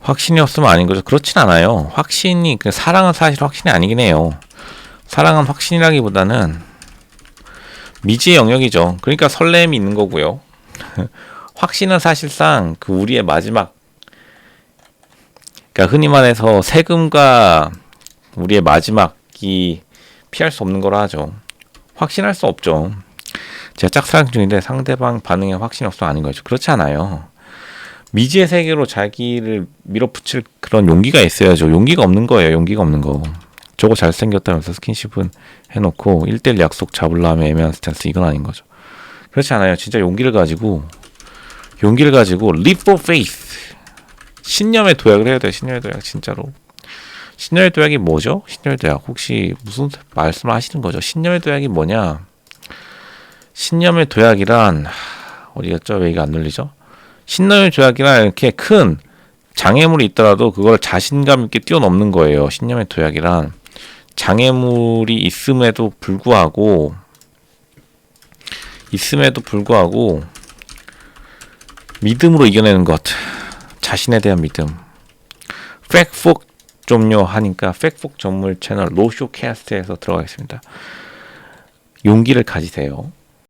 확신이 없으면 아닌 거죠. 그렇진 않아요. 확신이 그 사랑은 사실 확신이 아니긴 해요. 사랑은 확신이라기보다는 미지의 영역이죠. 그러니까 설렘이 있는 거고요. 확신은 사실상 그 우리의 마지막 그러니까 흔히 말해서 세금과 우리의 마지막이 피할 수 없는 거라 하죠. 확신할 수 없죠. 제가 짝사랑 중인데 상대방 반응에 확신이 없으면 아닌 거죠. 그렇지 않아요. 미지의 세계로 자기를 밀어붙일 그런 용기가 있어야죠. 용기가 없는 거예요. 용기가 없는 거. 저거 잘생겼다면서 스킨십은 해놓고 1대1 약속 잡으려면 애매한 스탠스 이건 아닌 거죠. 그렇지 않아요. 진짜 용기를 가지고 용기를 가지고 for faith 신념의 도약을 해야 돼요. 신념의 도약 진짜로. 신념의 도약이 뭐죠? 신념의 도약 혹시 무슨 말씀을 하시는 거죠? 신념의 도약이 뭐냐? 신념의 도약이란 하, 어디였죠? 왜 이게 안 눌리죠? 신념의 도약이란 이렇게 큰 장애물이 있더라도 그걸 자신감 있게 뛰어넘는 거예요. 신념의 도약이란 장애물이 있음에도 불구하고 있음에도 불구하고 믿음으로 이겨내는 것. 자신에 대한 믿음. 팩폭 좀요 하니까 팩폭 전문 채널 로쇼캐스트에서 들어가겠습니다. 용기를 가지세요.